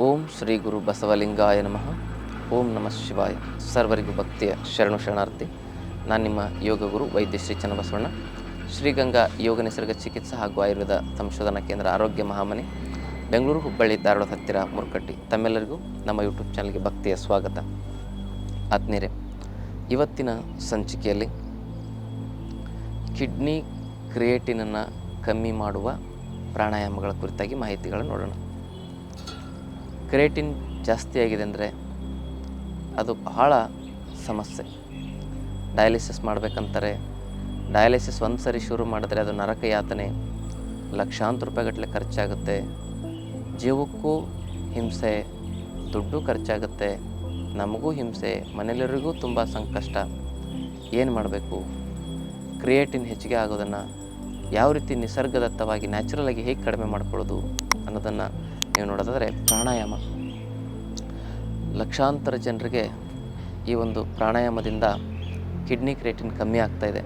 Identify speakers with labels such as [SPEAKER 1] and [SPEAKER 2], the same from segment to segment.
[SPEAKER 1] ಓಂ ಶ್ರೀ ಗುರು ಬಸವಲಿಂಗಾಯ ನಮಃ. ಓಂ ನಮಃ ಶಿವಾಯ. ಸರ್ವರಿಗೂ ಭಕ್ತಿಯ ಶರಣು ಶರಣಾರ್ಥಿ. ನಾನು ನಿಮ್ಮ ಯೋಗ ಗುರು ವೈದ್ಯ ಶ್ರೀ ಚನ್ನಬಸವಣ್ಣ. ಶ್ರೀಗಂಗಾ ಯೋಗ ನಿಸರ್ಗ ಚಿಕಿತ್ಸಾ ಹಾಗೂ ಆಯುರ್ವೇದ ಸಂಶೋಧನಾ ಕೇಂದ್ರ ಆರೋಗ್ಯ ಮಹಾಮನೆ. ಬೆಂಗಳೂರು ಹುಬ್ಬಳ್ಳಿ ಧಾರವಾಡ ಹತ್ತಿರ ಮುರುಕಟ್ಟಿ. ತಮ್ಮೆಲ್ಲರಿಗೂ ನಮ್ಮ ಯೂಟ್ಯೂಬ್ ಚಾನಲ್ಗೆ ಭಕ್ತಿಯ ಸ್ವಾಗತ. ಆತ್ಮೀಯರೇ, ಇವತ್ತಿನ ಸಂಚಿಕೆಯಲ್ಲಿ ಕಿಡ್ನಿ ಕ್ರಿಯೇಟಿನನ್ನು ಕಮ್ಮಿ ಮಾಡುವ ಪ್ರಾಣಾಯಾಮಗಳ ಕುರಿತಾಗಿ ಮಾಹಿತಿಗಳನ್ನು ನೋಡೋಣ. ಕ್ರಿಯೇಟಿನ್ ಜಾಸ್ತಿ ಆಗಿದೆ ಅಂದರೆ ಅದು ಬಹಳ ಸಮಸ್ಯೆ. ಡಯಾಲಿಸಿಸ್ ಮಾಡಬೇಕಂತಾರೆ. ಡಯಾಲಿಸಿಸ್ ಒಂದು ಸರಿ ಶುರು ಮಾಡಿದ್ರೆ ಅದು ನರಕ ಯಾತನೆ, ಲಕ್ಷಾಂತರ ರೂಪಾಯಿಗಟ್ಟಲೆ ಖರ್ಚಾಗುತ್ತೆ. ಜೀವಕ್ಕೂ ಹಿಂಸೆ, ದುಡ್ಡು ಖರ್ಚಾಗುತ್ತೆ. ನಮಗೂ ಹಿಂಸೆ ಮನೆಯಲ್ಲಿರಿಗೂ ತುಂಬ ಸಂಕಷ್ಟ. ಏನು ಮಾಡಬೇಕು? ಕ್ರಿಯೇಟಿನ್ ಹೆಚ್ಚಿಗೆ ಆಗೋದನ್ನು ಯಾವ ರೀತಿ ನಿಸರ್ಗದತ್ತವಾಗಿ ನ್ಯಾಚುರಲಾಗಿ ಹೇಗೆ ಕಡಿಮೆ ಮಾಡ್ಕೊಳ್ಳೋದು ಅನ್ನೋದನ್ನು ನೀವು ನೋಡೋದಾದರೆ ಪ್ರಾಣಾಯಾಮ. ಲಕ್ಷಾಂತರ ಜನರಿಗೆ ಈ ಒಂದು ಪ್ರಾಣಾಯಾಮದಿಂದ ಕಿಡ್ನಿ ಕ್ರಿಯೇಟಿನ್ ಕಮ್ಮಿ ಆಗ್ತಾ ಇದೆ.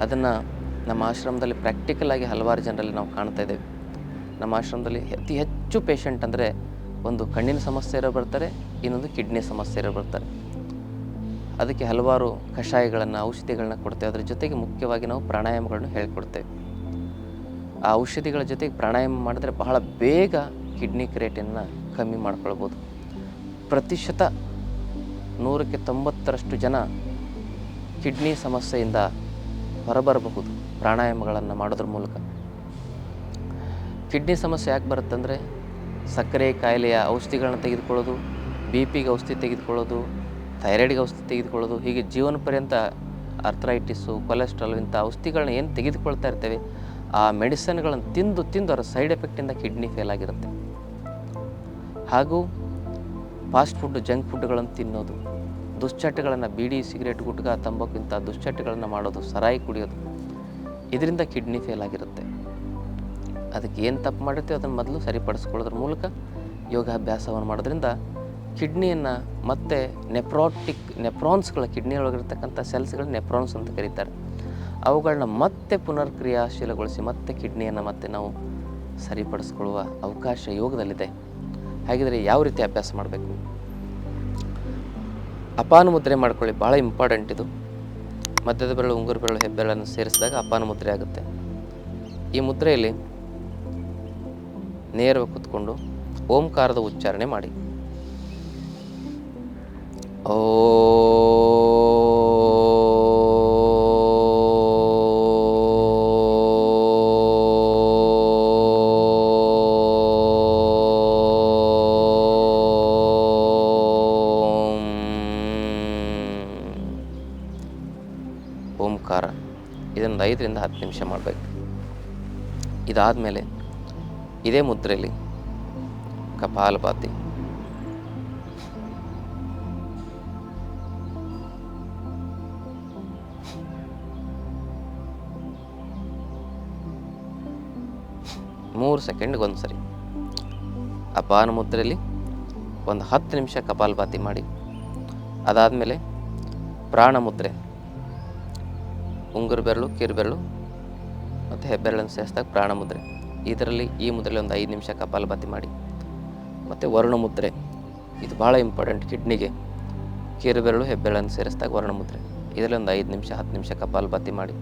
[SPEAKER 1] ಅದನ್ನು ನಮ್ಮ ಆಶ್ರಮದಲ್ಲಿ ಪ್ರಾಕ್ಟಿಕಲ್ ಆಗಿ ಹಲವಾರು ಜನರಲ್ಲಿ ನಾವು ಕಾಣ್ತಾ ಇದ್ದೇವೆ. ನಮ್ಮ ಆಶ್ರಮದಲ್ಲಿ ಅತಿ ಹೆಚ್ಚು ಪೇಷಂಟ್ ಅಂದರೆ ಒಂದು ಕಣ್ಣಿನ ಸಮಸ್ಯೆ ಇರೋ ಬರ್ತಾರೆ, ಇನ್ನೊಂದು ಕಿಡ್ನಿ ಸಮಸ್ಯೆ ಇರೋ ಬರ್ತಾರೆ. ಅದಕ್ಕೆ ಹಲವಾರು ಕಷಾಯಗಳನ್ನು, ಔಷಧಿಗಳನ್ನ ಕೊಡ್ತೇವೆ. ಅದರ ಜೊತೆಗೆ ಮುಖ್ಯವಾಗಿ ನಾವು ಪ್ರಾಣಾಯಾಮಗಳನ್ನು ಹೇಳ್ಕೊಡ್ತೇವೆ. ಆ ಔಷಧಿಗಳ ಜೊತೆಗೆ ಪ್ರಾಣಾಯಾಮ ಮಾಡಿದ್ರೆ ಬಹಳ ಬೇಗ ಕಿಡ್ನಿ ಕ್ರಿಯೇಟನ್ನು ಕಮ್ಮಿ ಮಾಡ್ಕೊಳ್ಬೋದು. ಪ್ರತಿಶತ ನೂರಕ್ಕೆ ತೊಂಬತ್ತರಷ್ಟು ಜನ ಕಿಡ್ನಿ ಸಮಸ್ಯೆಯಿಂದ ಹೊರಬರಬಹುದು ಪ್ರಾಣಾಯಾಮಗಳನ್ನು ಮಾಡೋದ್ರ ಮೂಲಕ. ಕಿಡ್ನಿ ಸಮಸ್ಯೆ ಯಾಕೆ ಬರುತ್ತಂದರೆ ಸಕ್ಕರೆ ಕಾಯಿಲೆಯ ಔಷಧಿಗಳನ್ನ ತೆಗೆದುಕೊಳ್ಳೋದು ಬಿ ಪಿಗೆ ಔಷಧಿ ತೆಗೆದುಕೊಳ್ಳೋದು ಥೈರಾಯ್ಡ್ಗೆ ಔಷಧಿ ತೆಗೆದುಕೊಳ್ಳೋದು, ಹೀಗೆ ಜೀವನ ಪರ್ಯಂತ ಅರ್ಥರೈಟಿಸು ಕೊಲೆಸ್ಟ್ರಾಲ್ ಇಂಥ ಔಷಧಿಗಳನ್ನ ಏನು ತೆಗೆದುಕೊಳ್ತಾ ಇರ್ತೇವೆ ಆ ಮೆಡಿಸನ್ಗಳನ್ನು ತಿಂದು ತಿಂದು ಅದರ ಸೈಡ್ ಎಫೆಕ್ಟಿಂದ ಕಿಡ್ನಿ ಫೇಲ್ ಆಗಿರುತ್ತೆ. ಹಾಗೂ ಫಾಸ್ಟ್ ಫುಡ್, ಜಂಕ್ ಫುಡ್ಗಳನ್ನು ತಿನ್ನೋದು, ದುಶ್ಚಟಗಳನ್ನು ಬೀಡಿ, ಸಿಗರೇಟ್, ಗುಟ್ಕ ತಂಬಾಕಿಂತ ದುಶ್ಚಟಗಳನ್ನು ಮಾಡೋದು ಸರಾಯಿ ಕುಡಿಯೋದು, ಇದರಿಂದ ಕಿಡ್ನಿ ಫೇಲ್ ಆಗಿರುತ್ತೆ. ಅದಕ್ಕೆ ಏನು ತಪ್ಪು ಮಾಡುತ್ತೆ ಅದನ್ನು ಮೊದಲು ಸರಿಪಡಿಸ್ಕೊಳ್ಳೋದ್ರ ಮೂಲಕ ಯೋಗಾಭ್ಯಾಸವನ್ನು ಮಾಡೋದ್ರಿಂದ ಕಿಡ್ನಿಯನ್ನು ಮತ್ತೆ ನೆಪ್ರೋಟಿಕ್, ನೆಪ್ರಾನ್ಸ್ಗಳ ಕಿಡ್ನಿಯೊಳಗಿರ್ತಕ್ಕಂಥ ಸೆಲ್ಸ್ಗಳು ನೆಪ್ರಾನ್ಸ್ ಅಂತ ಕರೀತಾರೆ. ಅವುಗಳನ್ನ ಮತ್ತೆ ಪುನರ್ಕ್ರಿಯಾಶೀಲಗೊಳಿಸಿ, ಮತ್ತೆ ಕಿಡ್ನಿಯನ್ನು ಮತ್ತೆ ನಾವು ಸರಿಪಡಿಸ್ಕೊಳ್ಳುವ ಅವಕಾಶ ಯೋಗದಲ್ಲಿದೆ. ಹಾಗಿದ್ರೆ ಯಾವ ರೀತಿ ಅಭ್ಯಾಸ ಮಾಡಬೇಕು? ಅಪಾನ ಮುದ್ರೆ ಮಾಡ್ಕೊಳ್ಳಿ ಭಾಳ ಇಂಪಾರ್ಟೆಂಟ್ ಇದು. ಮಧ್ಯದ ಬೆರಳು, ಉಂಗುರು ಬೆರಳು, ಹೆಬ್ಬೆರಳನ್ನು ಸೇರಿಸಿದಾಗ ಅಪಾನ ಮುದ್ರೆ ಆಗುತ್ತೆ. ಈ ಮುದ್ರೆಯಲ್ಲಿ ನೇರವಾಗಿ ಕೂತ್ಕೊಂಡು ಓಂಕಾರದ ಉಚ್ಚಾರಣೆ ಮಾಡಿ. ಓ ಓಂಕಾರ ಇದನ್ನು ಐದರಿಂದ ಹತ್ತು ನಿಮಿಷ ಮಾಡಬೇಕು. ಇದಾದಮೇಲೆ ಇದೇ ಮುದ್ರೆಯಲ್ಲಿ ಕಪಾಲಭಾತಿ ಮೂರು ಸೆಕೆಂಡ್ಗೆ ಒಂದು ಸರಿ ಅಪಾನ ಮುದ್ರೆಯಲ್ಲಿ ಒಂದು ಹತ್ತು ನಿಮಿಷ ಕಪಾಲಭಾತಿ ಮಾಡಿ. ಅದಾದಮೇಲೆ ಪ್ರಾಣ ಮುದ್ರೆ. ಉಂಗುರು ಬೆರಳು, ಕಿರು ಬೆರಳು ಮತ್ತು ಹೆಬ್ಬೆರಳನ್ನು ಸೇರಿಸಿದಾಗ ಪ್ರಾಣ ಮುದ್ರೆ. ಇದರಲ್ಲಿ ಈ ಮುದ್ರೆಯಲ್ಲಿ ಒಂದು ಐದು ನಿಮಿಷ ಕಪಾಲಭಾತಿ ಮಾಡಿ. ಮತ್ತು ವರ್ಣ ಮುದ್ರೆ. ಇದು ಭಾಳ ಇಂಪಾರ್ಟೆಂಟ್ ಕಿಡ್ನಿಗೆ. ಕಿರು ಬೆರಳು ಹೆಬ್ಬೆರಳನ್ನು ಸೇರಿಸಿದಾಗ ವರ್ಣ ಮುದ್ರೆ. ಇದರಲ್ಲಿ ಒಂದು ಐದು ನಿಮಿಷ, ಹತ್ತು ನಿಮಿಷ ಕಪಾಲಭಾತಿ ಮಾಡಿ.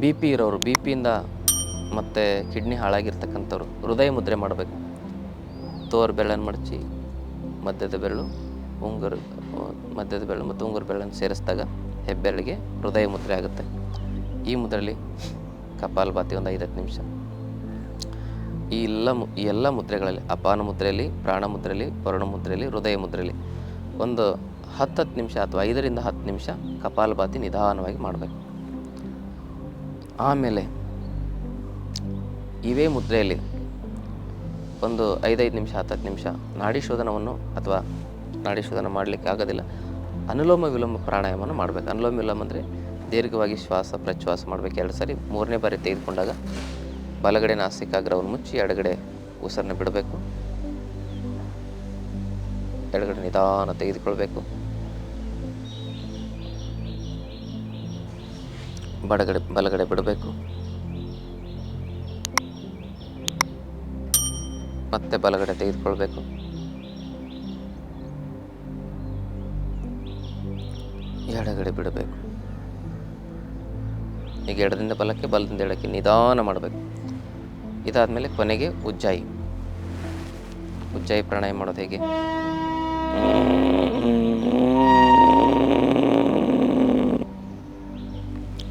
[SPEAKER 1] ಬಿ ಪಿ ಇರೋರು, ಬಿ ಪಿಯಿಂದ ಮತ್ತು ಕಿಡ್ನಿ ಹಾಳಾಗಿರ್ತಕ್ಕಂಥವ್ರು ಹೃದಯ ಮುದ್ರೆ ಮಾಡಬೇಕು. ತೋರ್ ಬೆರಳನ್ನು ಮಡಚಿ ಮಧ್ಯದ ಬೆರಳು, ಉಂಗುರು, ಮಧ್ಯದ ಬೆರಳು ಮತ್ತು ಉಂಗುರು ಬೆರಳನ್ನು ಸೇರಿಸಿದಾಗ ಹೆಬ್ಬೆರಳಿಗೆ ಹೃದಯ ಮುದ್ರೆ ಆಗುತ್ತೆ. ಈ ಮುದ್ರೆಯಲ್ಲಿ ಕಪಾಲಭಾತಿ ಒಂದು ಐದತ್ತು ನಿಮಿಷ. ಈ ಎಲ್ಲ ಈ ಎಲ್ಲ ಮುದ್ರೆಗಳಲ್ಲಿ, ಅಪಾನ ಮುದ್ರೆಯಲ್ಲಿ, ಪ್ರಾಣ ಮುದ್ರೆಯಲ್ಲಿ, ವರುಣ ಮುದ್ರೆಯಲ್ಲಿ, ಹೃದಯ ಮುದ್ರೆಯಲ್ಲಿ ಒಂದು ಹತ್ತತ್ತು ನಿಮಿಷ ಅಥವಾ ಐದರಿಂದ ಹತ್ತು ನಿಮಿಷ ಕಪಾಲಭಾತಿ ನಿಧಾನವಾಗಿ ಮಾಡಬೇಕು. ಆಮೇಲೆ ಇವೇ ಮುದ್ರೆಯಲ್ಲಿ ಒಂದು ಐದೈದು ನಿಮಿಷ, ಹತ್ತತ್ತು ನಿಮಿಷ ನಾಡಿ ಶೋಧನವನ್ನು ಅಥವಾ ನಾಡಿ ಶೋಧನ ಮಾಡಲಿಕ್ಕೆ ಆಗೋದಿಲ್ಲ. ಅನುಲೋಮ ವಿಲೋಮ ಪ್ರಾಣಾಯಾಮವನ್ನು ಮಾಡಬೇಕು. ಅನುಲೋಮ ವಿಲೋಮ ಅಂದರೆ ದೀರ್ಘವಾಗಿ ಶ್ವಾಸ ಪ್ರಶ್ವಾಸ ಮಾಡಬೇಕು. ಎರಡು ಸಾರಿ ಮೂರನೇ ಬಾರಿ ತೆಗೆದುಕೊಂಡಾಗ ಬಲಗಡೆ ನಾಸಿಕಾಗ್ರವನ್ನು ಮುಚ್ಚಿ ಎಡಗಡೆ ಉಸಿರನ್ನ ಬಿಡಬೇಕು. ಎಡಗಡೆ ನಿಧಾನ ತೆಗೆದುಕೊಳ್ಬೇಕು. ಬಡಗಡೆ, ಬಲಗಡೆ ಬಿಡಬೇಕು. ಮತ್ತೆ ಬಲಗಡೆ ತೆಗೆದುಕೊಳ್ಬೇಕು. ಎಡಗಡೆ ಬಿಡಬೇಕು. ಈಗ ಎಡದಿಂದ ಬಲಕ್ಕೆ, ಬಲದಿಂದ ಎಡಕ್ಕೆ ನಿಧಾನ ಮಾಡಬೇಕು. ಇದಾದಮೇಲೆ ಕೊನೆಗೆ ಉಜ್ಜಾಯಿ. ಉಜ್ಜಾಯಿ ಪ್ರಾಣಾಯಾಮ ಮಾಡೋದು ಹೇಗೆ?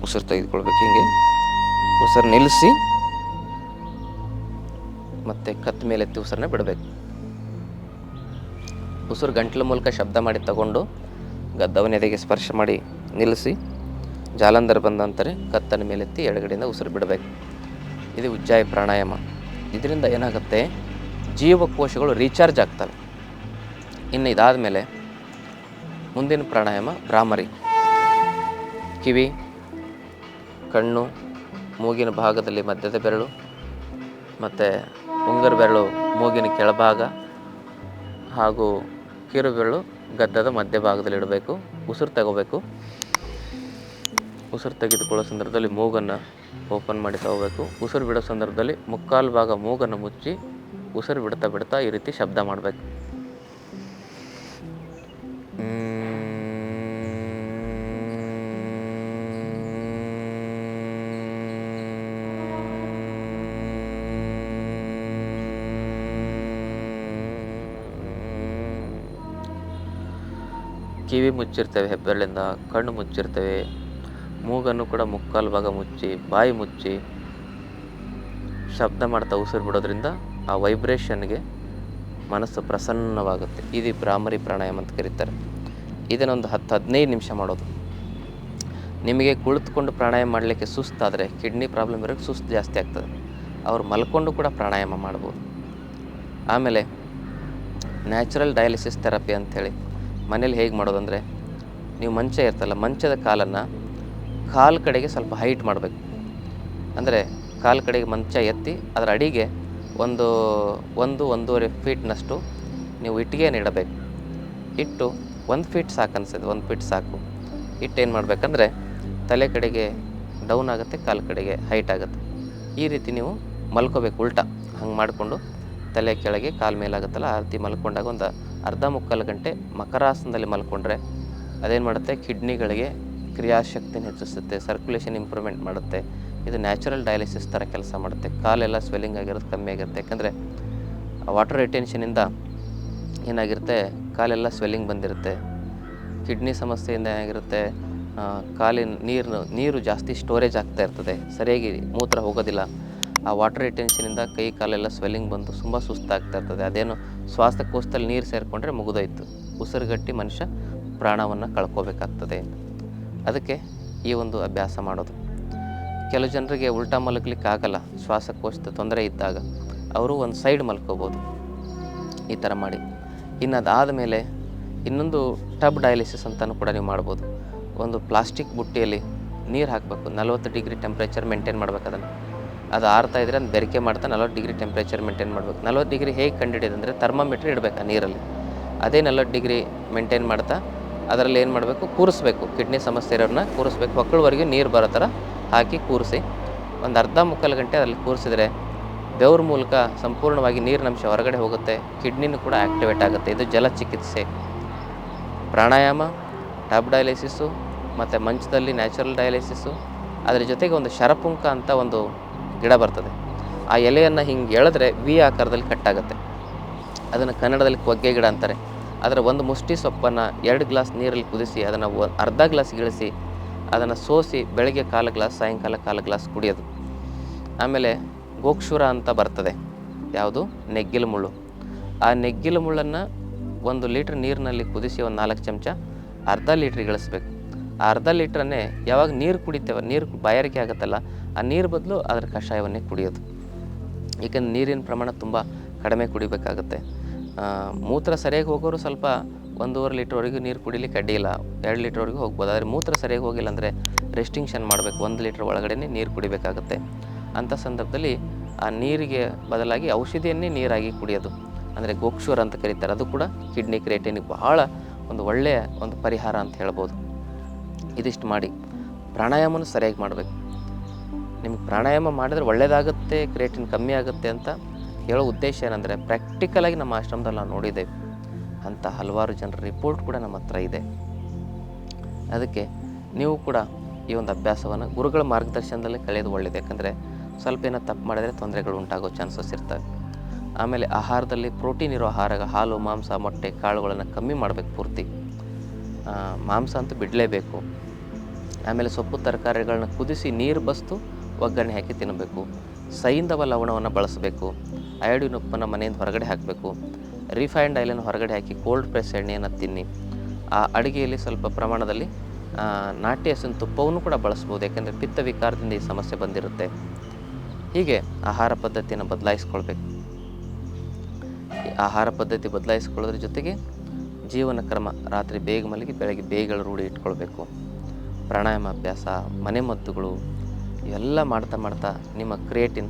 [SPEAKER 1] ಉಸಿರು ತೆಗೆದುಕೊಳ್ಬೇಕು ಹಿಂಗೆ. ಉಸಿರು ನಿಲ್ಲಿಸಿ ಮತ್ತೆ ಕತ್ತ ಮೇಲೆ ಎತ್ತಿ ಉಸಿರನ್ನ ಬಿಡಬೇಕು. ಉಸಿರು ಗಂಟಲ ಮೂಲಕ ಶಬ್ದ ಮಾಡಿ ತಗೊಂಡು ಗದ್ದವನ ಎದೆಗೆ ಸ್ಪರ್ಶ ಮಾಡಿ ನಿಲ್ಲಿಸಿ ಜಾಲಂಧರ್ ಬಂದ ನಂತರ ಕತ್ತನ ಮೇಲೆತ್ತಿ ಎಡಗಡೆಯಿಂದ ಉಸಿರು ಬಿಡಬೇಕು. ಇದು ಉಜ್ಜಾಯ ಪ್ರಾಣಾಯಾಮ. ಇದರಿಂದ ಏನಾಗುತ್ತೆ? ಜೀವಕೋಶಗಳು ರೀಚಾರ್ಜ್ ಆಗ್ತವೆ. ಇನ್ನು ಇದಾದ ಮೇಲೆ ಮುಂದಿನ ಪ್ರಾಣಾಯಾಮ ಭ್ರಾಮರಿ. ಕಿವಿ, ಕಣ್ಣು, ಮೂಗಿನ ಭಾಗದಲ್ಲಿ ಮಧ್ಯದ ಬೆರಳು ಮತ್ತು ಉಂಗರ ಬೆರಳು ಮೂಗಿನ ಕೆಳಭಾಗ ಹಾಗೂ ಕಿರು ಬೆರಳು ಗದ್ದದ ಮಧ್ಯಭಾಗದಲ್ಲಿ ಇಡಬೇಕು. ಉಸಿರು ತಗೋಬೇಕು. ಉಸಿರು ತೆಗೆದುಕೊಳ್ಳೋ ಸಂದರ್ಭದಲ್ಲಿ ಮೂಗನ್ನು ಓಪನ್ ಮಾಡಿ ತಗೋಬೇಕು. ಉಸಿರು ಬಿಡೋ ಸಂದರ್ಭದಲ್ಲಿ ಮುಕ್ಕಾಲು ಭಾಗ ಮೂಗನ್ನು ಮುಚ್ಚಿ ಉಸಿರು ಬಿಡ್ತಾ ಬಿಡ್ತಾ ಈ ರೀತಿ ಶಬ್ದ ಮಾಡಬೇಕು. ಕಿವಿ ಮುಚ್ಚಿರ್ತವೆ, ಹೆಬ್ಬೆರಳಿಂದ ಕಣ್ಣು ಮುಚ್ಚಿರ್ತವೆ, ಮೂಗನ್ನು ಕೂಡ ಮುಕ್ಕಾಲು ಭಾಗ ಮುಚ್ಚಿ, ಬಾಯಿ ಮುಚ್ಚಿ ಶಬ್ದ ಮಾಡ್ತಾ ಉಸಿರು ಬಿಡೋದ್ರಿಂದ ಆ ವೈಬ್ರೇಷನ್ಗೆ ಮನಸ್ಸು ಪ್ರಸನ್ನವಾಗುತ್ತೆ. ಇದು ಭ್ರಾಮರಿ ಪ್ರಾಣಾಯಾಮ ಅಂತ ಕರೀತಾರೆ. ಇದನ್ನೊಂದು ಹತ್ತು ಹದಿನೈದು ನಿಮಿಷ ಮಾಡೋದು. ನಿಮಗೆ ಕುಳಿತುಕೊಂಡು ಪ್ರಾಣಾಯಾಮ ಮಾಡಲಿಕ್ಕೆ ಸುಸ್ತಾದರೆ, ಕಿಡ್ನಿ ಪ್ರಾಬ್ಲಮ್ ಇರೋಕ್ಕೆ ಸುಸ್ತು ಜಾಸ್ತಿ ಆಗ್ತದೆ. ಅವ್ರು ಮಲ್ಕೊಂಡು ಕೂಡ ಪ್ರಾಣಾಯಾಮ ಮಾಡ್ಬೋದು. ಆಮೇಲೆ ನ್ಯಾಚುರಲ್ ಡಯಾಲಿಸಿಸ್ ಥೆರಪಿ ಅಂಥೇಳಿ ಮನೇಲಿ ಹೇಗೆ ಮಾಡೋದಂದರೆ, ನೀವು ಮಂಚ ಇರ್ತಲ್ಲ, ಮಂಚದ ಕಾಲನ್ನು ಕಾಲು ಕಡೆಗೆ ಸ್ವಲ್ಪ ಹೈಟ್ ಮಾಡಬೇಕು. ಅಂದರೆ ಕಾಲು ಕಡೆಗೆ ಮಂಚ ಎತ್ತಿ ಅದರ ಅಡಿಗೆ ಒಂದು ಒಂದು, ಒಂದೂವರೆ ಫೀಟ್ನಷ್ಟು ನೀವು ಇಟ್ಟಿಗೆಯನ್ನು ಇಡಬೇಕು. ಇಟ್ಟು ಒಂದು ಫೀಟ್ ಸಾಕು ಅನಿಸುತ್ತೆ, ಒಂದು ಫೀಟ್ ಸಾಕು. ಇಟ್ಟು ಏನು ಮಾಡಬೇಕಂದ್ರೆ ತಲೆ ಕಡೆಗೆ ಡೌನ್ ಆಗುತ್ತೆ, ಕಾಲು ಕಡೆಗೆ ಹೈಟ್ ಆಗುತ್ತೆ. ಈ ರೀತಿ ನೀವು ಮಲ್ಕೋಬೇಕು, ಉಲ್ಟಾ. ಹಂಗೆ ಮಾಡಿಕೊಂಡು ತಲೆ ಕೆಳಗೆ ಕಾಲು ಮೇಲಾಗುತ್ತಲ್ಲ, ಆ ರೀತಿ ಮಲ್ಕೊಂಡಾಗ ಒಂದು ಅರ್ಧ ಮುಕ್ಕಾಲು ಗಂಟೆ ಮಕರಾಸನದಲ್ಲಿ ಮಲ್ಕೊಂಡ್ರೆ ಅದೇನು ಮಾಡುತ್ತೆ? ಕಿಡ್ನಿಗಳಿಗೆ ಕ್ರಿಯಾಶಕ್ತಿನ ಹೆಚ್ಚಿಸುತ್ತೆ ಸರ್ಕ್ಯುಲೇಷನ್ ಇಂಪ್ರೂವ್ಮೆಂಟ್ ಮಾಡುತ್ತೆ, ಇದು ನ್ಯಾಚುರಲ್ ಡಯಾಲಿಸಿಸ್ ಥರ ಕೆಲಸ ಮಾಡುತ್ತೆ, ಕಾಲೆಲ್ಲ ಸ್ವೆಲ್ಲಿಂಗ್ ಆಗಿರೋದು ಕಮ್ಮಿ ಆಗಿರುತ್ತೆ. ಯಾಕಂದರೆ ವಾಟರ್ ರಿಟೆನ್ಷನಿಂದ ಏನಾಗಿರುತ್ತೆ? ಕಾಲೆಲ್ಲ ಸ್ವೆಲ್ಲಿಂಗ್ ಬಂದಿರುತ್ತೆ, ಕಿಡ್ನಿ ಸಮಸ್ಯೆಯಿಂದ ಏನಾಗಿರುತ್ತೆ? ಕಾಲಿನ ನೀರು ನೀರು ಜಾಸ್ತಿ ಸ್ಟೋರೇಜ್ ಆಗ್ತಾ ಇರ್ತದೆ, ಸರಿಯಾಗಿ ಮೂತ್ರ ಹೋಗೋದಿಲ್ಲ. ಆ ವಾಟರ್ ರಿಟೆನ್ಷನಿಂದ ಕೈ ಕಾಲೆಲ್ಲ ಸ್ವೆಲ್ಲಿಂಗ್ ಬಂದು ತುಂಬ ಸುಸ್ತಾಗ್ತಾ ಇರ್ತದೆ. ಅದೇನು ಶ್ವಾಸಕೋಶದಲ್ಲಿ ನೀರು ಸೇರಿಕೊಂಡ್ರೆ ಮುಗಿದೋಯ್ತು. ಉಸಿರುಗಟ್ಟಿ ಮನುಷ್ಯ ಪ್ರಾಣವನ್ನು ಕಳ್ಕೋಬೇಕಾಗ್ತದೆ ಅದಕ್ಕೆ ಈ ಒಂದು ಅಭ್ಯಾಸ ಮಾಡೋದು. ಕೆಲವು ಜನರಿಗೆ ಉಲ್ಟಾ ಮಲಗಲಿಕ್ಕೆ ಆಗಲ್ಲ ಶ್ವಾಸಕೋಶದ ತೊಂದರೆ ಇದ್ದಾಗ ಅವರು ಒಂದು ಸೈಡ್ ಮಲ್ಕೋಬೋದು. ಈ ಥರ ಮಾಡಿ. ಇನ್ನು ಅದಾದ ಮೇಲೆ ಇನ್ನೊಂದು ಟಬ್ ಡಯಾಲಿಸಿಸ್ ಅಂತಲೂ ಕೂಡ ನೀವು ಮಾಡ್ಬೋದು. ಒಂದು ಪ್ಲಾಸ್ಟಿಕ್ ಬುಟ್ಟಿಯಲ್ಲಿ ನೀರು ಹಾಕಬೇಕು. ನಲ್ವತ್ತು ಡಿಗ್ರಿ ಟೆಂಪ್ರೇಚರ್ ಮೇಂಟೈನ್ ಮಾಡ್ಬೇಕು ಅದನ್ನು. ಅದು ಆರ್ತಾ ಇದ್ರೆ ಅದು ಬೆರಕೆ ಮಾಡ್ತಾ ನಲ್ವತ್ತು ಡಿಗ್ರಿ ಟೆಂಪ್ರೇಚರ್ ಮೇಂಟೈನ್ ಮಾಡಬೇಕು. ನಲ್ವತ್ತು ಡಿಗ್ರಿ ಹೇಗೆ ಕಂಡುಹಿಡಿಯೋದು ಅಂದರೆ ಥರ್ಮಾಮೀಟ್ರ್ ಇಡಬೇಕು ನೀರಲ್ಲಿ? ಅದೇ ನಲ್ವತ್ತು ಡಿಗ್ರಿ ಮೇಂಟೈನ್ ಮಾಡ್ತಾ ಅದರಲ್ಲಿ ಏನು ಮಾಡಬೇಕು? ಕೂರಿಸ್ಬೇಕು. ಕಿಡ್ನಿ ಸಮಸ್ಯೆ ಇರೋರನ್ನ ಕೂರಿಸ್ಬೇಕು. ಮಕ್ಕಳವರೆಗೂ ನೀರು ಬರೋ ಥರ ಹಾಕಿ ಕೂರಿಸಿ. ಒಂದು ಅರ್ಧ ಮುಕ್ಕಾಲು ಗಂಟೆ ಅದರಲ್ಲಿ ಕೂರಿಸಿದ್ರೆ ಬೆವ್ರ ಮೂಲಕ ಸಂಪೂರ್ಣವಾಗಿ ನೀರಿನಂಶ ಹೊರಗಡೆ ಹೋಗುತ್ತೆ. ಕಿಡ್ನಿನೂ ಕೂಡ ಆ್ಯಕ್ಟಿವೇಟ್ ಆಗುತ್ತೆ. ಇದು ಜಲ ಚಿಕಿತ್ಸೆ. ಪ್ರಾಣಾಯಾಮ ಟಬ್ ಡಯಾಲಿಸಿಸು ಮತ್ತು ಮಂಚದಲ್ಲಿ ನ್ಯಾಚುರಲ್ ಡಯಾಲಿಸಿಸು ಅದರ ಜೊತೆಗೆ ಒಂದು ಶರಪುಂಕ ಅಂತ ಒಂದು ಗಿಡ ಬರ್ತದೆ. ಆ ಎಲೆಯನ್ನು ಹಿಂಗೆ ಎಳೆದ್ರೆ ವಿ ಆಕಾರದಲ್ಲಿ ಕಟ್ಟಾಗುತ್ತೆ ಅದನ್ನು ಕನ್ನಡದಲ್ಲಿ ಕೊಗ್ಗೆ ಗಿಡ ಅಂತಾರೆ. ಅದರ ಒಂದು ಮುಷ್ಟಿ ಸೊಪ್ಪನ್ನು ಎರಡು ಗ್ಲಾಸ್ ನೀರಲ್ಲಿ ಕುದಿಸಿ ಅದನ್ನು ಅರ್ಧ ಗ್ಲಾಸ್ ಇಳಿಸಿ ಅದನ್ನು ಸೋಸಿ ಬೆಳಗ್ಗೆ ಕಾಲು ಗ್ಲಾಸ್, ಸಾಯಂಕಾಲ ಕಾಲು ಗ್ಲಾಸ್ ಕುಡಿಯೋದು. ಆಮೇಲೆ ಗೋಕ್ಷುರ ಅಂತ ಬರ್ತದೆ. ಯಾವುದು? ನೆಗ್ಗಿಲು ಮುಳ್ಳು. ಆ ನೆಗ್ಗಿಲು ಮುಳ್ಳನ್ನು ಒಂದು ಲೀಟ್ರ್ ನೀರಿನಲ್ಲಿ ಕುದಿಸಿ ಒಂದು ನಾಲ್ಕು ಚಮಚ ಅರ್ಧ ಲೀಟ್ರಿಗೆ ಇಳಿಸ್ಬೇಕು. ಅರ್ಧ ಲೀಟ್ರನ್ನೇ ಯಾವಾಗ ನೀರು ಕುಡಿತೇವೆ, ನೀರು ಬಾಯಾರಿಕೆ ಆಗುತ್ತಲ್ಲ, ಆ ನೀರು ಬದಲು ಅದರ ಕಷಾಯವನ್ನೇ ಕುಡಿಯೋದು. ಏಕೆಂದ್ರೆ ನೀರಿನ ಪ್ರಮಾಣ ತುಂಬ ಕಡಿಮೆ ಕುಡಿಬೇಕಾಗುತ್ತೆ. ಮೂತ್ರ ಸರಿಯಾಗಿ ಹೋಗೋರು ಸ್ವಲ್ಪ ಒಂದೂವರೆ ಲೀಟ್ರ್ವರೆಗೂ ನೀರು ಕುಡಿಲಿಕ್ಕೆ ಅಡ್ಡಿಯಿಲ್ಲ ಎರಡು ಲೀಟ್ರ್ವರೆಗೂ ಹೋಗ್ಬೋದು. ಆದರೆ ಮೂತ್ರ ಸರಿಯಾಗಿ ಹೋಗಿಲ್ಲ ಅಂದರೆ ರೆಸ್ಟಿಂಕ್ಷನ್ ಮಾಡಬೇಕು. ಒಂದು ಲೀಟ್ರ್ ಒಳಗಡೆ ನೀರು ಕುಡಿಬೇಕಾಗುತ್ತೆ. ಅಂಥ ಸಂದರ್ಭದಲ್ಲಿ ಆ ನೀರಿಗೆ ಬದಲಾಗಿ ಔಷಧಿಯನ್ನೇ ನೀರಾಗಿ ಕುಡಿಯೋದು. ಅಂದರೆ ಗೋಕ್ಷೂರ್ ಅಂತ ಕರೀತಾರೆ. ಅದು ಕೂಡ ಕಿಡ್ನಿ ಕ್ರಿಯೇಟಿನಿಗೆ ಬಹಳ ಒಂದು ಒಳ್ಳೆಯ ಒಂದು ಪರಿಹಾರ ಅಂತ ಹೇಳ್ಬೋದು. ಇದಿಷ್ಟು ಮಾಡಿ ಪ್ರಾಣಾಯಾಮನೂ ಸರಿಯಾಗಿ ಮಾಡಬೇಕು. ನಿಮ್ಗೆ ಪ್ರಾಣಾಯಾಮ ಮಾಡಿದ್ರೆ ಒಳ್ಳೆಯದಾಗುತ್ತೆ ಕ್ರಿಯೇಟಿನ್ ಕಮ್ಮಿ ಆಗುತ್ತೆ ಅಂತ ಹೇಳೋ ಉದ್ದೇಶ ಏನಂದರೆ ಪ್ರಾಕ್ಟಿಕಲಾಗಿ ನಮ್ಮ ಆಶ್ರಮದಲ್ಲಿ ನಾವು ನೋಡಿದ್ದೇವೆ. ಅಂತ ಹಲವಾರು ಜನರ ರಿಪೋರ್ಟ್ ಕೂಡ ನಮ್ಮ ಹತ್ರ ಇದೆ. ಅದಕ್ಕೆ ನೀವು ಕೂಡ ಈ ಒಂದು ಅಭ್ಯಾಸವನ್ನು ಗುರುಗಳ ಮಾರ್ಗದರ್ಶನದಲ್ಲಿ ಕಳೆಯೋದು ಒಳ್ಳೆಯದು ಯಾಕಂದರೆ ಸ್ವಲ್ಪ ಏನೋ ತಪ್ಪು ಮಾಡಿದರೆ ತೊಂದರೆಗಳು ಉಂಟಾಗೋ ಚಾನ್ಸಸ್ ಇರ್ತವೆ. ಆಮೇಲೆ ಆಹಾರದಲ್ಲಿ ಪ್ರೋಟೀನ್ ಇರೋ ಆಹಾರ, ಹಾಲು, ಮಾಂಸ, ಮೊಟ್ಟೆ, ಕಾಳುಗಳನ್ನು ಕಮ್ಮಿ ಮಾಡಬೇಕು ಪೂರ್ತಿ. ಮಾಂಸ ಅಂತೂ ಬಿಡಲೇಬೇಕು. ಆಮೇಲೆ ಸೊಪ್ಪು ತರಕಾರಿಗಳನ್ನ ಕುದಿಸಿ ನೀರು ಬಸ್ತು ಒಗ್ಗರಣೆ ಹಾಕಿ ತಿನ್ನಬೇಕು. ಸೈಂಧವ ಲವಣವನ್ನು ಬಳಸಬೇಕು. ಅಯೋಡಿನ್ ಉಪ್ಪನ್ನು ಮನೆಯಿಂದ ಹೊರಗಡೆ ಹಾಕಬೇಕು. ರಿಫೈನ್ಡ್ ಆಯಿಲನ್ನು ಹೊರಗಡೆ ಹಾಕಿ ಕೋಲ್ಡ್ ಪ್ರೆಸ್ ಎಣ್ಣೆಯನ್ನು ತಿನ್ನಿ. ಆ ಅಡುಗೆಯಲ್ಲಿ ಸ್ವಲ್ಪ ಪ್ರಮಾಣದಲ್ಲಿ ನಾಟಿ ಹಸಿನ ತುಪ್ಪವನ್ನು ಕೂಡ ಬಳಸ್ಬೋದು, ಯಾಕೆಂದರೆ ಪಿತ್ತ ವಿಕಾರದಿಂದ ಈ ಸಮಸ್ಯೆ ಬಂದಿರುತ್ತೆ. ಹೀಗೆ ಆಹಾರ ಪದ್ಧತಿಯನ್ನು ಬದಲಾಯಿಸ್ಕೊಳ್ಬೇಕು. ಆಹಾರ ಪದ್ಧತಿ ಬದಲಾಯಿಸ್ಕೊಳ್ಳೋದ್ರ ಜೊತೆಗೆ ಜೀವನ ಕ್ರಮ. ರಾತ್ರಿ ಬೇಗ ಮಲಗಿ ಬೆಳಗ್ಗೆ ಬೇಗ ರೂಢಿ ಇಟ್ಕೊಳ್ಬೇಕು. ಪ್ರಾಣಾಯಾಮ ಅಭ್ಯಾಸ ಮನೆಮದ್ದುಗಳು ಇವೆಲ್ಲ ಮಾಡ್ತಾ ಮಾಡ್ತಾ ನಿಮ್ಮ ಕ್ರಿಯೇಟಿನ್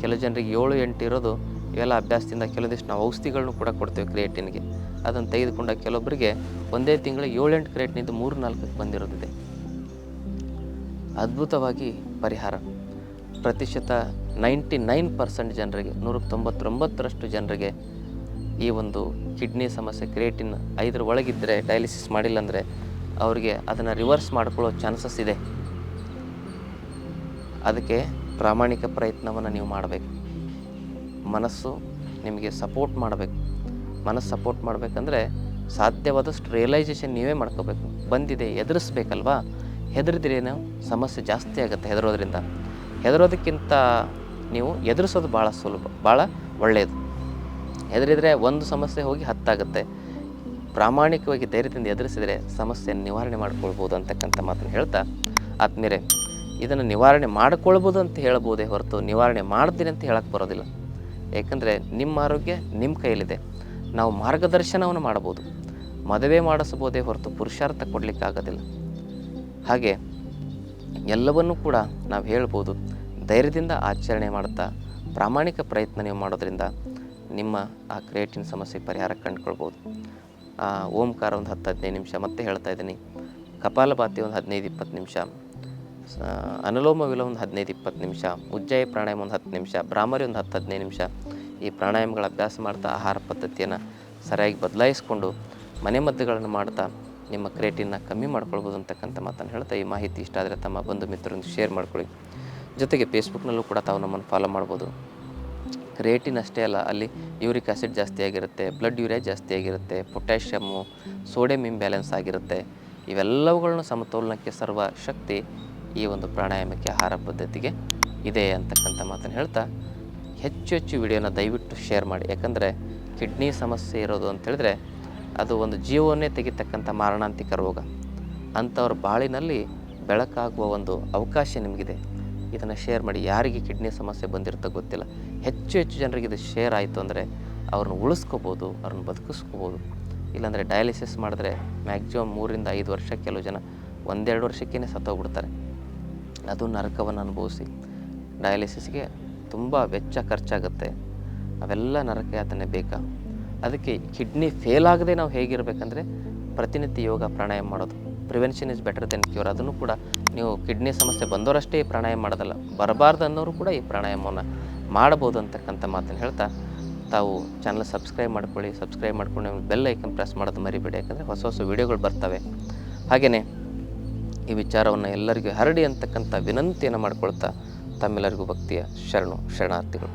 [SPEAKER 1] ಕೆಲವು ಜನರಿಗೆ ಏಳು ಎಂಟು ಇರೋದು ಇವೆಲ್ಲ ಅಭ್ಯಾಸದಿಂದ ಕೆಲವೊಂದಿಷ್ಟು ನಾವು ಔಷಧಿಗಳನ್ನು ಕೂಡ ಕೊಡ್ತೇವೆ ಕ್ರಿಯೇಟಿನ್ಗೆ. ಅದನ್ನು ತೆಗೆದುಕೊಂಡ ಕೆಲವೊಬ್ಬರಿಗೆ ಒಂದೇ ತಿಂಗಳಿಗೆ ಏಳೆಂಟು ಕ್ರಿಯೇಟಿನಿಂದ ಮೂರು ನಾಲ್ಕಕ್ಕೆ ಬಂದಿರೋದಿದೆ. ಅದ್ಭುತವಾಗಿ ಪರಿಹಾರ. ಪ್ರತಿಶತ ನೈಂಟಿ ನೈನ್ ಪರ್ಸೆಂಟ್ ಜನರಿಗೆ ನೂರಕ್ಕೆ ತೊಂಬತ್ತೊಂಬತ್ತರಷ್ಟು ಜನರಿಗೆ ಈ ಒಂದು ಕಿಡ್ನಿ ಸಮಸ್ಯೆ, ಕ್ರಿಯೇಟಿನ್ ಐದರ ಒಳಗಿದ್ದರೆ ಡಯಾಲಿಸಿಸ್ ಮಾಡಿಲ್ಲ ಅಂದರೆ ಅವರಿಗೆ ಅದನ್ನು ರಿವರ್ಸ್ ಮಾಡ್ಕೊಳ್ಳೋ ಚಾನ್ಸಸ್ ಇದೆ. ಅದಕ್ಕೆ ಪ್ರಾಮಾಣಿಕ ಪ್ರಯತ್ನವನ್ನು ನೀವು ಮಾಡಬೇಕು. ಮನಸ್ಸು ನಿಮಗೆ ಸಪೋರ್ಟ್ ಮಾಡಬೇಕು. ಮನಸ್ಸು ಸಪೋರ್ಟ್ ಮಾಡಬೇಕಂದ್ರೆ ಸಾಧ್ಯವಾದಷ್ಟು ರಿಯಲೈಸೇಷನ್ ನೀವೇ ಮಾಡ್ಕೋಬೇಕು. ಬಂದಿದೆ ಎದುರಿಸ್ಬೇಕಲ್ವಾ ಹೆದರಿದ್ರೇನು ಸಮಸ್ಯೆ ಜಾಸ್ತಿ ಆಗುತ್ತೆ ಹೆದರೋದ್ರಿಂದ. ಹೆದರೋದಕ್ಕಿಂತ ನೀವು ಎದುರಿಸೋದು ಭಾಳ ಸುಲಭ ಭಾಳ ಒಳ್ಳೆಯದು ಹೆದರಿದರೆ ಒಂದು ಸಮಸ್ಯೆ ಹೋಗಿ ಹತ್ತಾಗುತ್ತೆ. ಪ್ರಾಮಾಣಿಕವಾಗಿ ಧೈರ್ಯದಿಂದ ಎದುರಿಸಿದರೆ ಸಮಸ್ಯೆಯನ್ನು ನಿವಾರಣೆ ಮಾಡ್ಕೊಳ್ಬೋದು ಅಂತಕ್ಕಂಥ ಮಾತನ್ನು ಹೇಳ್ತಾ ಆತ್ಮೀರೆ ಇದನ್ನು ನಿವಾರಣೆ ಮಾಡಿಕೊಳ್ಬೋದು ಅಂತ ಹೇಳ್ಬೋದೇ ಹೊರತು ನಿವಾರಣೆ ಮಾಡ್ತೀನಿ ಅಂತ ಹೇಳಕ್ಕೆ ಬರೋದಿಲ್ಲ. ಏಕೆಂದರೆ ನಿಮ್ಮ ಆರೋಗ್ಯ ನಿಮ್ಮ ಕೈಯಲ್ಲಿದೆ. ನಾವು ಮಾರ್ಗದರ್ಶನವನ್ನು ಮಾಡ್ಬೋದು ಮದುವೆ ಮಾಡಿಸ್ಬೋದೇ ಹೊರತು ಪುರುಷಾರ್ಥ ಕೊಡಲಿಕ್ಕಾಗೋದಿಲ್ಲ ಹಾಗೆ ಎಲ್ಲವನ್ನೂ ಕೂಡ ನಾವು ಹೇಳ್ಬೋದು. ಧೈರ್ಯದಿಂದ ಆಚರಣೆ ಮಾಡ್ತಾ, ಪ್ರಾಮಾಣಿಕ ಪ್ರಯತ್ನ ನೀವು ಮಾಡೋದ್ರಿಂದ ನಿಮ್ಮ ಆ ಕ್ರಿಯೇಟಿನ್ ಸಮಸ್ಯೆ ಪರಿಹಾರ ಕಂಡುಕೊಳ್ಬೋದು. ಆ ಓಂಕಾರ ಒಂದು ಹತ್ತು ಹದಿನೈದು ನಿಮಿಷ, ಮತ್ತೆ ಹೇಳ್ತಾ ಇದ್ದೀನಿ. ಕಪಾಲಭಾತಿ ಒಂದು ಹದಿನೈದು ಇಪ್ಪತ್ತು ನಿಮಿಷ. ಅನುಲೋಮ ವಿಲೋಮ ಒಂದು ಹದಿನೈದು ಇಪ್ಪತ್ತು ನಿಮಿಷ. ಉಜ್ಜಾಯ ಪ್ರಾಣಾಯಾಮ ಒಂದು ಹತ್ತು ನಿಮಿಷ. ಭ್ರಾಮರಿ ಒಂದು ಹತ್ತು ಹದಿನೈದು ನಿಮಿಷ. ಈ ಪ್ರಾಣಾಯಾಮಗಳ ಅಭ್ಯಾಸ ಮಾಡ್ತಾ ಆಹಾರ ಪದ್ಧತಿಯನ್ನು ಸರಿಯಾಗಿ ಬದಲಾಯಿಸ್ಕೊಂಡು ಮನೆಮದ್ದುಗಳನ್ನು ಮಾಡ್ತಾ ನಿಮ್ಮ ಕ್ರೇಟಿನ ಕಮ್ಮಿ ಮಾಡ್ಕೊಳ್ಬೋದು ಅಂತಕ್ಕಂಥ ಮಾತನ್ನು ಹೇಳ್ತಾ ಈ ಮಾಹಿತಿ ಇಷ್ಟ ಆದರೆ ತಮ್ಮ ಬಂಧು ಮಿತ್ರರೊಂದಿಗೆ ಶೇರ್ ಮಾಡ್ಕೊಳ್ಳಿ. ಜೊತೆಗೆ ಫೇಸ್ಬುಕ್ನಲ್ಲೂ ಕೂಡ ತಾವು ನಮ್ಮನ್ನು ಫಾಲೋ ಮಾಡ್ಬೋದು. ಕ್ರಿಯೇಟಿನ್ ಅಷ್ಟೇ ಅಲ್ಲ, ಅಲ್ಲಿ ಯೂರಿಕ್ ಆಸಿಡ್ ಜಾಸ್ತಿ ಆಗಿರುತ್ತೆ ಬ್ಲಡ್ ಯೂರಿಯಾ ಜಾಸ್ತಿ ಆಗಿರುತ್ತೆ ಪೊಟ್ಯಾಷಿಯಮ್ಮು ಸೋಡಿಯಂ ಇಂಬ್ಯಾಲೆನ್ಸ್ ಆಗಿರುತ್ತೆ. ಇವೆಲ್ಲವುಗಳನ್ನು ಸಮತೋಲನಕ್ಕೆ ಸರ್ವ ಶಕ್ತಿ ಈ ಒಂದು ಪ್ರಾಣಾಯಾಮಕ್ಕೆ ಆಹಾರ ಪದ್ಧತಿಗೆ ಇದೆ ಅಂತಕ್ಕಂಥ ಮಾತನ್ನು ಹೇಳ್ತಾ, ಹೆಚ್ಚು ಹೆಚ್ಚು ವಿಡಿಯೋನ ದಯವಿಟ್ಟು ಶೇರ್ ಮಾಡಿ. ಯಾಕಂದರೆ ಕಿಡ್ನಿ ಸಮಸ್ಯೆ ಇರೋದು ಅಂತೇಳಿದ್ರೆ ಅದು ಒಂದು ಜೀವವನ್ನೇ ತೆಗಿತಕ್ಕಂಥ ಮಾರಣಾಂತಿಕ ರೋಗ. ಅಂಥವ್ರ ಬಾಳಿನಲ್ಲಿ ಬೆಳಕಾಗುವ ಒಂದು ಅವಕಾಶ ನಿಮಗಿದೆ. ಇದನ್ನು ಶೇರ್ ಮಾಡಿ. ಯಾರಿಗೆ ಕಿಡ್ನಿ ಸಮಸ್ಯೆ ಬಂದಿರುತ್ತೋ ಗೊತ್ತಿಲ್ಲ. ಹೆಚ್ಚು ಹೆಚ್ಚು ಜನರಿಗೆ ಇದು ಶೇರ್ ಆಯಿತು ಅಂದರೆ ಅವ್ರನ್ನ ಉಳಿಸ್ಕೋಬೋದು, ಅವ್ರನ್ನ ಬದುಕಿಸ್ಕೋಬೋದು. ಇಲ್ಲಾಂದರೆ ಡಯಾಲಿಸಿಸ್ ಮಾಡಿದ್ರೆ ಮ್ಯಾಕ್ಸಿಮಮ್ ಮೂರಿಂದ ಐದು ವರ್ಷ ಕೆಲವು ಜನ ಒಂದೆರಡು ವರ್ಷಕ್ಕೇ ಸತ್ತೋಗ್ಬಿಡ್ತಾರೆ. ಅದು ನರಕವನ್ನು ಅನುಭವಿಸಿ. ಡಯಾಲಿಸಿಸ್ಗೆ ತುಂಬ ವೆಚ್ಚ ಖರ್ಚಾಗುತ್ತೆ. ಅವೆಲ್ಲ ನರಕ ಯಾತನೆ ಬೇಕಾ. ಅದಕ್ಕೆ ಕಿಡ್ನಿ ಫೇಲ್ ಆಗದೆ ನಾವು ಹೇಗಿರಬೇಕಂದ್ರೆ ಪ್ರತಿನಿತ್ಯ ಯೋಗ ಪ್ರಾಣಾಯಾಮ ಮಾಡೋದು. Prevention is better than cure ಅದನ್ನು ಕೂಡ ನೀವು ಕಿಡ್ನಿ ಸಮಸ್ಯೆ ಬಂದವರಷ್ಟೇ ಈ ಪ್ರಾಣಾಯಾಮ ಮಾಡೋದಲ್ಲ, ಬರಬಾರ್ದು ಅನ್ನೋರು ಕೂಡ ಈ ಪ್ರಾಣಾಯಾಮವನ್ನು ಮಾಡ್ಬೋದು ಅಂತಕ್ಕಂಥ ಮಾತನ್ನು ಹೇಳ್ತಾ, ತಾವು ಚಾನಲ್ ಸಬ್ಸ್ಕ್ರೈಬ್ ಮಾಡ್ಕೊಳ್ಳಿ ಸಬ್ಸ್ಕ್ರೈಬ್ ಮಾಡ್ಕೊಂಡು ಬೆಲ್ ಐಕನ್ ಪ್ರೆಸ್ ಮಾಡೋದು ಮರಿಬೇಡಿ, ಯಾಕಂದರೆ ಹೊಸ ಹೊಸ ವೀಡಿಯೋಗಳು ಬರ್ತವೆ. ಹಾಗೆಯೇ ಈ ವಿಚಾರವನ್ನು ಎಲ್ಲರಿಗೂ ಹರಡಿ ಅಂತಕ್ಕಂಥ ವಿನಂತಿಯನ್ನು ಮಾಡ್ಕೊಳ್ತಾ ತಮ್ಮೆಲ್ಲರಿಗೂ ಭಕ್ತಿಯ ಶರಣು, ಶರಣಾರ್ಥಿಗಳು.